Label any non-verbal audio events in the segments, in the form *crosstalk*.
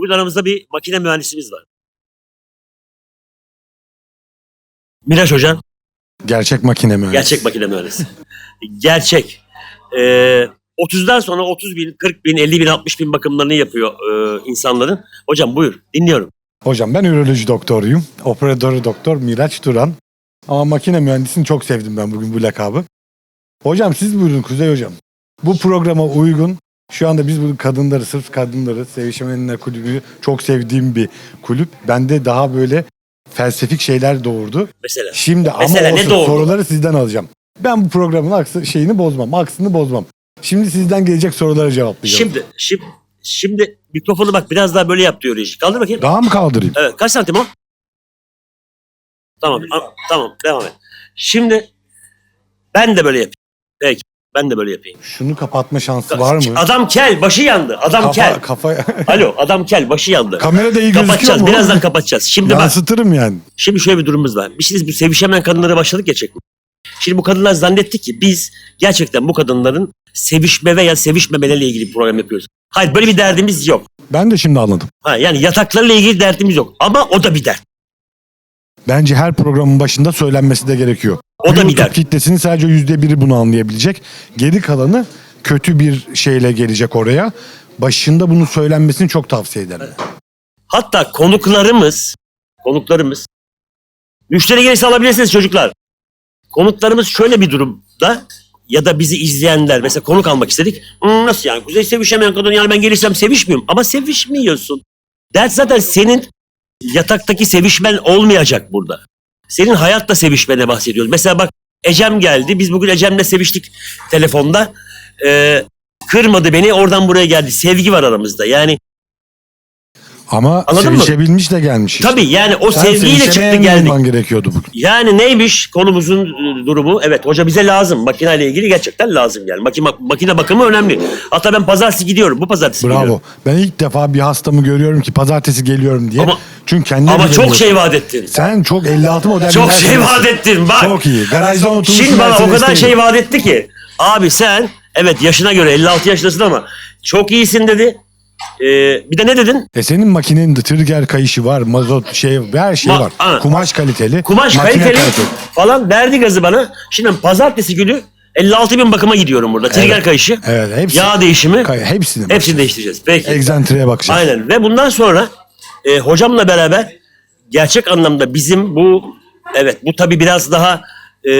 Bugün aramızda bir makine mühendisimiz var. Miraç Hocam, Gerçek makine mühendisi. gerçek makine mühendisi. *laughs* gerçek. Ee, 30'dan sonra 30 bin, 40 bin, 50 bin, 60 bin bakımlarını yapıyor e, insanların. Hocam buyur, dinliyorum. Hocam ben üroloji doktoruyum. Operatörü doktor Miraç Turan. Ama makine mühendisini çok sevdim ben bugün bu lakabı. Hocam siz buyurun Kuzey Hocam. Bu programa uygun. Şu anda biz bu kadınları, sırf kadınları, Sevişemenler Kulübü çok sevdiğim bir kulüp. Bende daha böyle felsefik şeyler doğurdu. Mesela. Şimdi Mesela ama ne olsun, doğurdu? soruları sizden alacağım. Ben bu programın aksı, şeyini bozmam, aksını bozmam. Şimdi sizden gelecek sorulara cevaplayacağım. Şimdi, şimdi, şimdi mikrofonu bak biraz daha böyle yap diyor reji. Kaldır bakayım. Daha mı kaldırayım? Evet, kaç santim o? Tamam, a- tamam, devam et. Şimdi ben de böyle yapayım. Peki, ben de böyle yapayım. Şunu kapatma şansı var mı? Adam kel, başı yandı. Adam kel. Kafa, kafa... *laughs* Alo, adam kel, başı yandı. Kamerada iyi gözüküyor mu? birazdan kapatacağız. Şimdi bak, Yansıtırım yani. şimdi şöyle bir durumumuz var. Biz bu sevişemeyen kadınlara başladık ya çekmeye. Şimdi bu kadınlar zannetti ki biz gerçekten bu kadınların sevişme veya sevişmemeleriyle ilgili bir program yapıyoruz. Hayır böyle bir derdimiz yok. Ben de şimdi anladım. Ha, yani yataklarıyla ilgili derdimiz yok. Ama o da bir dert. Bence her programın başında söylenmesi de gerekiyor. O da YouTube dert. kitlesinin sadece yüzde biri bunu anlayabilecek. Geri kalanı kötü bir şeyle gelecek oraya. Başında bunu söylenmesini çok tavsiye ederim. Hatta konuklarımız, konuklarımız, müşteri gelirse alabilirsiniz çocuklar. Konuklarımız şöyle bir durumda ya da bizi izleyenler mesela konuk almak istedik. "Hmm, nasıl yani Kuzey sevişemeyen kadın yani ben gelirsem sevişmiyorum ama sevişmiyorsun. Dert zaten senin yataktaki sevişmen olmayacak burada. Senin hayatta sevişmene bahsediyoruz. Mesela bak Ecem geldi. Biz bugün Ecem'le seviştik telefonda. Ee, kırmadı beni oradan buraya geldi. Sevgi var aramızda. Yani Ama Anladın mı? sevişebilmiş de gelmiş. işte. tabii yani o Sen sevgiyle çıktı sevişemeyen geldik. olman gerekiyordu bugün. Yani neymiş konumuzun e, durumu? Evet hoca bize lazım. Makineyle ilgili gerçekten lazım yani. Makine, makine bakımı önemli. Hatta ben pazartesi gidiyorum. Bu pazartesi Bravo. gidiyorum. Ben ilk defa bir hastamı görüyorum ki pazartesi geliyorum diye. Ama- Çünkü kendine Ama çok güveniyorsun. şey vaat ettin. Sen çok 56 model. Çok şey vaat ettin. Bak. Çok iyi. Garajdan oturmuş Şimdi bana o Mercedes kadar değil. şey vaat etti ki. Abi sen evet yaşına göre 56 yaşındasın ama çok iyisin dedi. Ee, bir de ne dedin? E senin makinenin de trigger kayışı var, mazot şey her şey Ma- var. Aa. Kumaş kaliteli. Kumaş makine kaliteli falan verdi gazı bana. Şimdi pazartesi günü 56 bin bakıma gidiyorum burada. Trigger Evet. kayışı, Evet, hepsi. yağ değişimi. Kay- hepsini. Hepsini değiştireceğiz. Peki. Egzantreye bakacağız. Aynen ve bundan sonra e, hocamla beraber gerçek anlamda bizim bu evet bu tabi biraz daha e,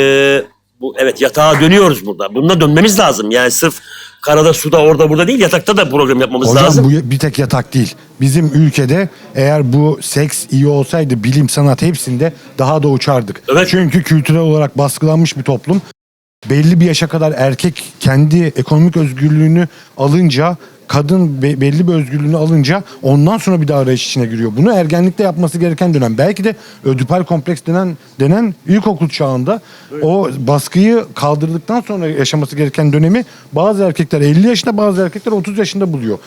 bu evet yatağa dönüyoruz burada. Bununla dönmemiz lazım. Yani sırf karada suda orada burada değil yatakta da program yapmamız Hocam lazım. bu bir tek yatak değil. Bizim ülkede eğer bu seks iyi olsaydı bilim sanat hepsinde daha da uçardık. Evet. Çünkü kültürel olarak baskılanmış bir toplum. Belli bir yaşa kadar erkek kendi ekonomik özgürlüğünü alınca kadın be- belli bir özgürlüğünü alınca ondan sonra bir daha arayış içine giriyor. Bunu ergenlikte yapması gereken dönem. Belki de ödipal kompleks denen denen ilkokul çağında o baskıyı kaldırdıktan sonra yaşaması gereken dönemi bazı erkekler 50 yaşında bazı erkekler 30 yaşında buluyor.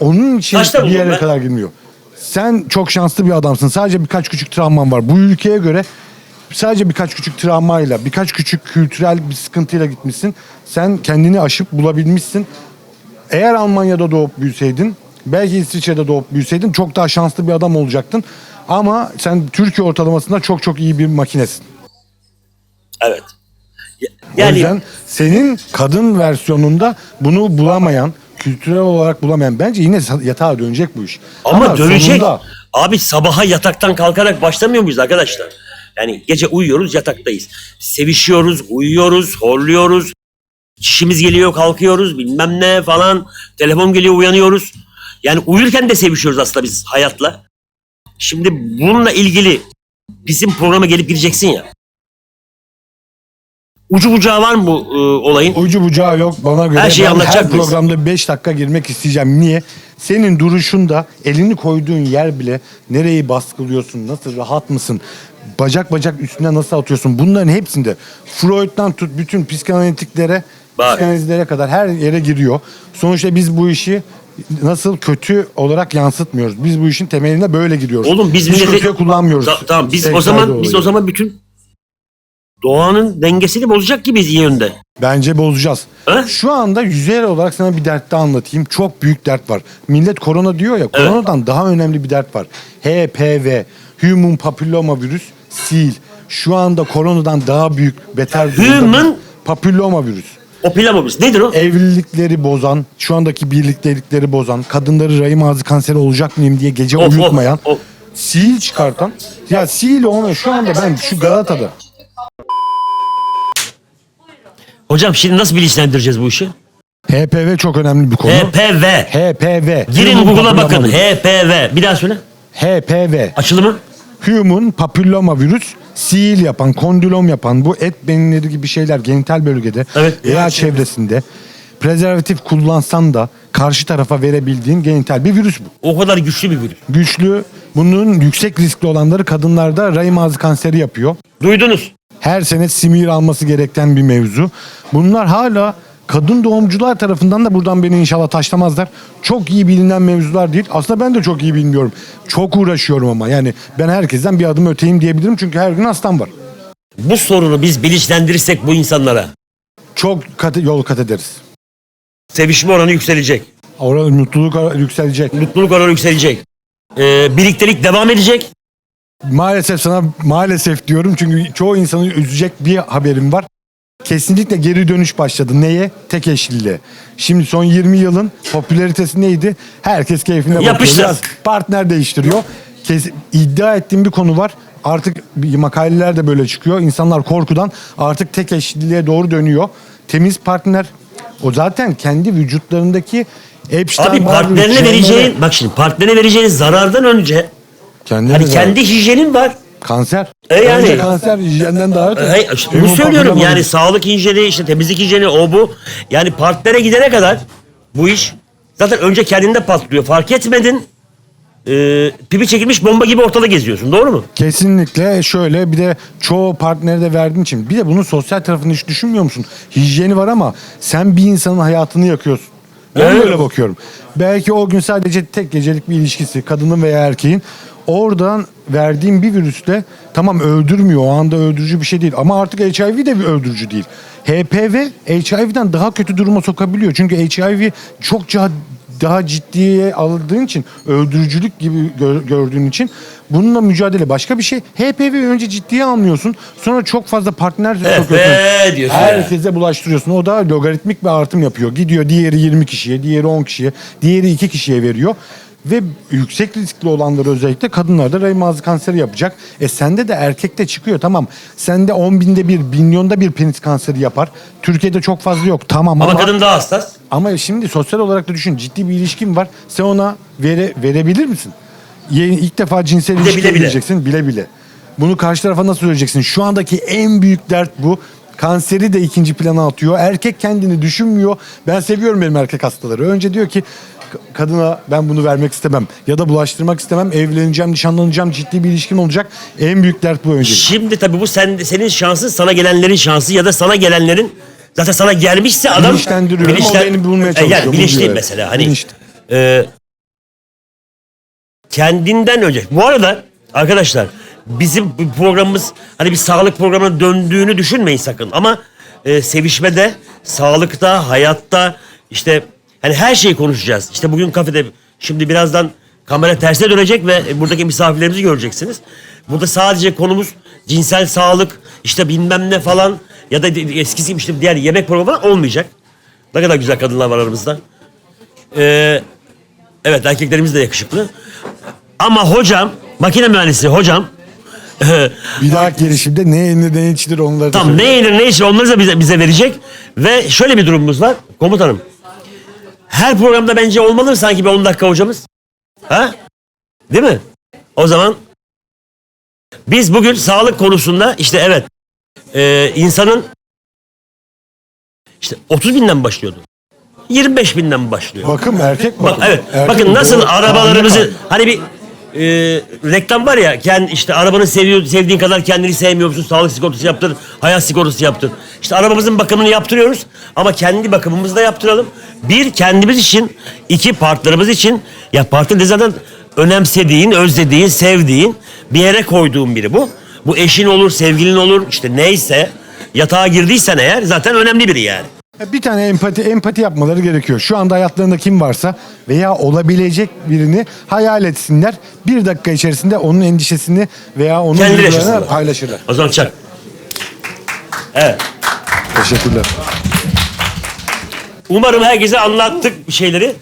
Onun için Kaçta bir yere be? kadar girmiyor. Sen çok şanslı bir adamsın. Sadece birkaç küçük travman var. Bu ülkeye göre sadece birkaç küçük travmayla, birkaç küçük kültürel bir sıkıntıyla gitmişsin. Sen kendini aşıp bulabilmişsin. Eğer Almanya'da doğup büyüseydin, belki İsviçre'de doğup büyüseydin çok daha şanslı bir adam olacaktın. Ama sen Türkiye ortalamasında çok çok iyi bir makinesin. Evet. Ya- o Yani yüzden senin kadın versiyonunda bunu bulamayan, kültürel olarak bulamayan bence yine yatağa dönecek bu iş. ama, dönecek. sonunda- Abi sabaha yataktan kalkarak başlamıyor muyuz arkadaşlar? Yani gece uyuyoruz yataktayız. Sevişiyoruz, uyuyoruz, horluyoruz. Çişimiz geliyor kalkıyoruz bilmem ne falan. Telefon geliyor uyanıyoruz. Yani uyurken de sevişiyoruz aslında biz hayatla. Şimdi bununla ilgili bizim programa gelip gireceksin ya. Ucu bucağı var mı bu e, olayın? Ucu bucağı yok bana göre. Her şeyi ben anlatacak her mıyız? programda 5 dakika girmek isteyeceğim. Niye? Senin duruşunda elini koyduğun yer bile nereyi baskılıyorsun, nasıl rahat mısın? Bacak bacak üstüne nasıl atıyorsun? Bunların hepsinde Freud'dan tut bütün psikanalitiklere, Bak. psikanalizlere kadar her yere giriyor. Sonuçta biz bu işi nasıl kötü olarak yansıtmıyoruz. Biz bu işin temeline böyle gidiyoruz. Oğlum biz Hiç millete- kötüye kullanmıyoruz. Ta- tamam biz o zaman biz o zaman bütün doğanın dengesini bozacak gibiyiz iyi yönde. Bence bozacağız. Ha? Şu anda yüzeyel olarak sana bir dert daha anlatayım. Çok büyük dert var. Millet korona diyor ya. Koronadan daha önemli bir dert var. HPV, Human Papilloma Virüs, sil. Şu anda koronadan daha büyük, beter Human- Papilloma virüs. O pilavımız nedir o? Evlilikleri bozan, şu andaki birliktelikleri bozan, kadınları rahim ağzı kanseri olacak mıyım diye gece Of, of, uyutmayan, of. sil çıkartan. Ya sil onu şu anda ben şu Galata'da Hocam şimdi nasıl bilinçlendireceğiz bu işi? HPV çok önemli bir konu. HPV. HPV. Girin Human Google'a bakın. Papilloma virüs. HPV. Bir daha söyle. HPV. Açılımı? Human papilloma virüs sil yapan, kondilom yapan bu et beyinleri gibi şeyler genital bölgede Evet. veya çevresinde prezervatif kullansan da karşı tarafa verebildiğin genital bir virüs bu. O kadar güçlü bir virüs. Güçlü, bunun yüksek riskli olanları kadınlarda rahim ağzı kanseri yapıyor. Duydunuz. Her sene simir alması gereken bir mevzu. Bunlar hala kadın doğumcular tarafından da buradan beni inşallah taşlamazlar. Çok iyi bilinen mevzular değil. Aslında ben de çok iyi bilmiyorum. Çok uğraşıyorum ama yani ben herkesten bir adım öteyim diyebilirim çünkü her gün hastam var. Bu sorunu biz bilinçlendirirsek bu insanlara Çok kat, yol kat ederiz. sevişme oranı yükselecek. Orada mutluluk yükselecek. Mutluluk oranı yükselecek. Ee, birliktelik devam edecek. Maalesef sana maalesef diyorum çünkü çoğu insanı üzecek bir haberim var. Kesinlikle geri dönüş başladı. Neye? Tek eşliliğe. Şimdi son 20 yılın popülaritesi neydi? Herkes keyfine bakıyor. Yapıştır. Biraz partner değiştiriyor. Kes, iddia ettiğim bir konu var. Artık makaleler de böyle çıkıyor. İnsanlar korkudan artık tek eşliliğe doğru dönüyor. Temiz partner. O zaten kendi vücutlarındaki Epstein Abi partnerine vereceğin, bak şimdi partnerine vereceğin zarardan önce Kendine hani zarar. kendi hijyenin var. Kanser. E yani- Bence kanser hijyenden daha öte. Hey, işte bunu söylüyorum yani sağlık hijyeni, işte temizlik hijyeni o bu. Yani partnere gidene kadar bu iş zaten önce kendinde patlıyor. Fark etmedin. Ee, pipi çekilmiş bomba gibi ortada geziyorsun. Doğru mu? Kesinlikle şöyle bir de çoğu partneri de verdiğin için bir de bunun sosyal tarafını hiç düşünmüyor musun? Hijyeni var ama sen bir insanın hayatını yakıyorsun. Ben Evet. böyle bakıyorum. Belki o gün sadece tek gecelik bir ilişkisi kadının veya erkeğin oradan verdiğin bir virüsle tamam öldürmüyor o anda öldürücü bir şey değil ama artık HIV de bir öldürücü değil. HPV HIV'den daha kötü duruma sokabiliyor. Çünkü HIV çokça daha ciddiye alındığın için öldürücülük gibi gör- gördüğün için bununla mücadele başka bir şey. HPV önce ciddiye almıyorsun. Sonra çok fazla partner sokuyorsun. diyorsun. Herkese bulaştırıyorsun. O da logaritmik bir artım yapıyor. Gidiyor diğeri 20 kişiye, diğeri 10 kişiye, diğeri 2 kişiye veriyor. Ve yüksek riskli olanları özellikle kadınlarda rahim ağzı kanseri yapacak. E sende de erkekte çıkıyor tamam. Sende 10 binde bir, milyonda bir penis kanseri yapar. Türkiye'de çok fazla yok tamam ama... Ama kadın daha hassas. Ama şimdi sosyal olarak da düşün ciddi bir ilişkin var. Sen ona vere, verebilir misin? Yeni, ilk defa cinsel Bile ilişkiye bile bile. gireceksin bile bile. Bunu karşı tarafa nasıl söyleyeceksin? Şu andaki en büyük dert bu. Kanseri de ikinci plana atıyor. Erkek kendini düşünmüyor. Ben seviyorum benim erkek hastaları. Önce diyor ki "K- kadına ben bunu vermek istemem. Ya da bulaştırmak istemem. Evleneceğim, nişanlanacağım, ciddi bir ilişkim olacak. En büyük dert bu önce. Şimdi tabii bu sen, senin şansın sana gelenlerin şansı ya da sana gelenlerin zaten sana gelmişse adam Bilinçlendiriyorum, o beni bulmaya E, çalışıyor, Yani buluyor. mesela hani e, kendinden önce. Bu arada arkadaşlar bizim programımız hani bir sağlık programına döndüğünü düşünmeyin sakın ama e, sevişmede, sağlıkta, hayatta işte hani her şeyi konuşacağız. İşte bugün kafede şimdi birazdan kamera tersine dönecek ve buradaki misafirlerimizi göreceksiniz. Burada sadece konumuz cinsel sağlık, işte bilmem ne falan ya da eskisi gibi işte diğer yemek programı falan olmayacak. Ne kadar güzel kadınlar var aramızda. Ee, evet erkeklerimiz de yakışıklı. Ama hocam, makine mühendisi hocam *laughs* Bir daha gelişimde ne yenir ne içilir onları da tam ne yenir ne içir onları da bize, bize verecek. Ve şöyle bir durumumuz var komutanım. Her programda bence olmalı sanki bir 10 dakika hocamız. Ha? Değil mi? O zaman biz bugün sağlık konusunda işte evet e, insanın işte 30 binden başlıyordu. 25 binden başlıyor. Bakın erkek Bak, bakın. evet. Erkek Bakın nasıl arabalarımızı hani bir e, reklam var ya kend işte arabanı seviyor sevdiğin kadar kendini sevmiyor musun? Sağlık sigortası yaptır, hayat sigortası yaptır. İşte arabamızın bakımını yaptırıyoruz ama kendi bakımımızı da yaptıralım. Bir kendimiz için, iki partnerimiz için ya partner de zaten önemsediğin, özlediğin, sevdiğin bir yere koyduğun biri bu. Bu eşin olur, sevgilin olur işte neyse yatağa girdiysen eğer zaten önemli biri yani. Bir tane empati empati yapmaları gerekiyor. Şu anda hayatlarında kim varsa veya olabilecek birini hayal etsinler. Bir dakika içerisinde onun endişesini veya onun Kendileri duygularını yaşasınlar. paylaşırlar. O zaman çak. Evet. Teşekkürler. Umarım herkese anlattık bir şeyleri.